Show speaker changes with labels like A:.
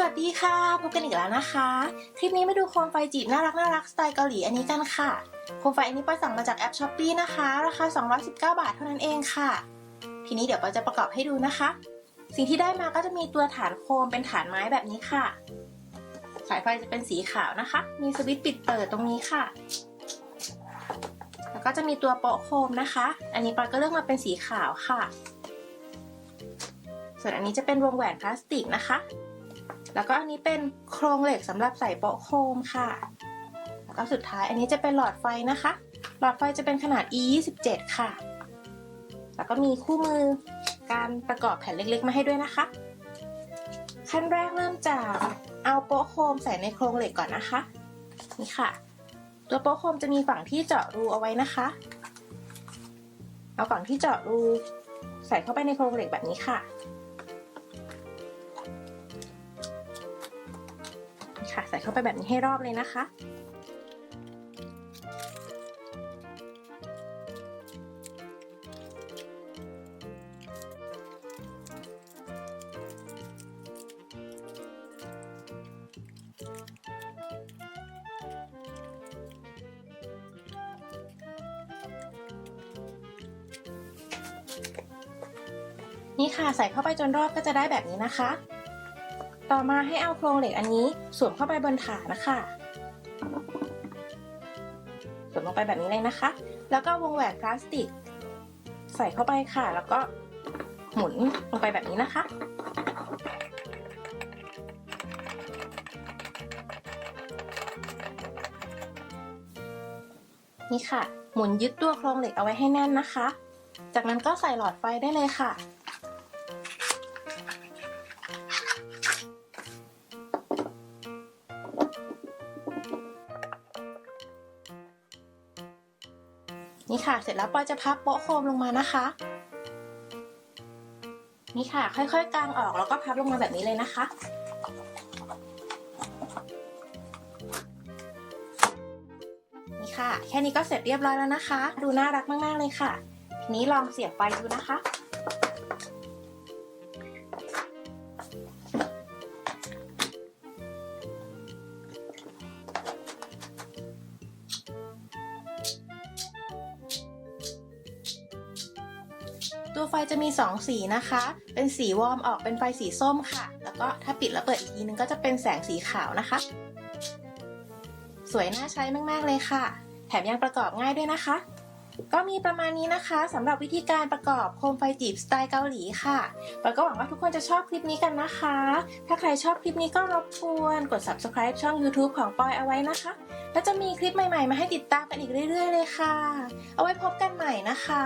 A: สวัสดีค่ะ พบกันอีกแล้วนะคะ คลิปนี้มาดูโคมไฟจีบน่ารักน่ารักสไตล์เกาหลีอันนี้กันค่ะ โคมไฟอันนี้ปอยสั่งมาจากแอปช้อปปีนะคะ ราคา 219 บาทเท่านั้นเองค่ะ ทีนี้เดี๋ยวปอยจะประกอบให้ดูนะคะ สิ่งที่ได้มาก็จะมีตัวฐานโคมเป็นฐานไม้แบบนี้ค่ะ สายไฟจะเป็นสีขาวนะคะ มีสวิตช์ปิดเปิดตรงนี้ค่ะ แล้วก็จะมีตัวโปะโคมนะคะ อันนี้ปอยก็เลือกมาเป็นสีขาวค่ะ ส่วนอันนี้จะเป็นวงแหวนพลาสติกนะคะ แล้วก็อันนี้เป็นโครงเหล็กสำหรับใส่โปะโคมค่ะ แล้วก็สุดท้ายอันนี้จะเป็นหลอดไฟนะคะ หลอดไฟจะเป็นขนาด e 2 7ค่ะ แล้วก็มีคู่มือการประกอบแผ่นเล็กๆ มาให้ด้วยนะคะ ขั้นแรกเริ่มจากเอาโปะโคมใส่ในโครงเหล็กก่อนนะคะ นี่ค่ะ ตัวโปะโคมจะมีฝั่งที่เจาะรูเอาไว้นะคะ เอาฝั่งที่เจาะรูใส่เข้าไปในโครงเหล็กแบบนี้ค่ะ ค่ะ ใส่เข้าไปแบบนี้ให้รอบเลยนะคะ นี่ค่ะใส่เข้าไปจนรอบก็จะได้แบบนี้นะคะ ต่อมาให้เอาโครงเหล็กอันนี้สวมเข้าไปบนฐานนะคะสวมลงไปแบบนี้เลยนะคะ แล้วก็วงแหวนพลาสติก ใส่เข้าไปค่ะ แล้วก็หมุนลงไปแบบนี้นะคะ นี่ค่ะ หมุนยึดตัวโครงเหล็กเอาไว้ให้แน่นนะคะ จากนั้นก็ใส่หลอดไฟได้เลยค่ะ นี่ค่ะ เสร็จแล้วปอยจะพับโป๊ะโคมลงมานะคะ นี่ค่ะ ค่อยๆกางออกแล้วก็พับลงมาแบบนี้เลยนะคะนี่ค่ะ แค่นี้ก็เสร็จเรียบร้อยแล้วนะคะ ดูน่ารักมากๆเลยค่ะ ทีนี้ลองเสียบไฟดูนะคะ ตัวไฟจะมี 2 สีนะคะ เป็นสีวอร์มออกเป็นไฟสีส้มค่ะ แล้วก็ถ้าปิดแล้วเปิดอีกทีนึงก็จะเป็นแสงสีขาวนะคะ สวยน่าใช้มาก ๆ เลยค่ะ แถมยังประกอบง่ายด้วยนะคะ ก็มีประมาณนี้นะคะสำหรับวิธีการประกอบโคมไฟจีบสไตล์เกาหลีค่ะปอยก็หวังว่าทุกคนจะชอบคลิปนี้กันนะคะ ถ้าใครชอบคลิปนี้ก็รบกวนกด subscribe ช่อง YouTube ของปอยเอาไว้นะคะ แล้วจะมีคลิปใหม่ๆ มาให้ติดตามกันอีกเรื่อย ๆ เลยค่ะ เอาไว้พบกันใหม่นะคะ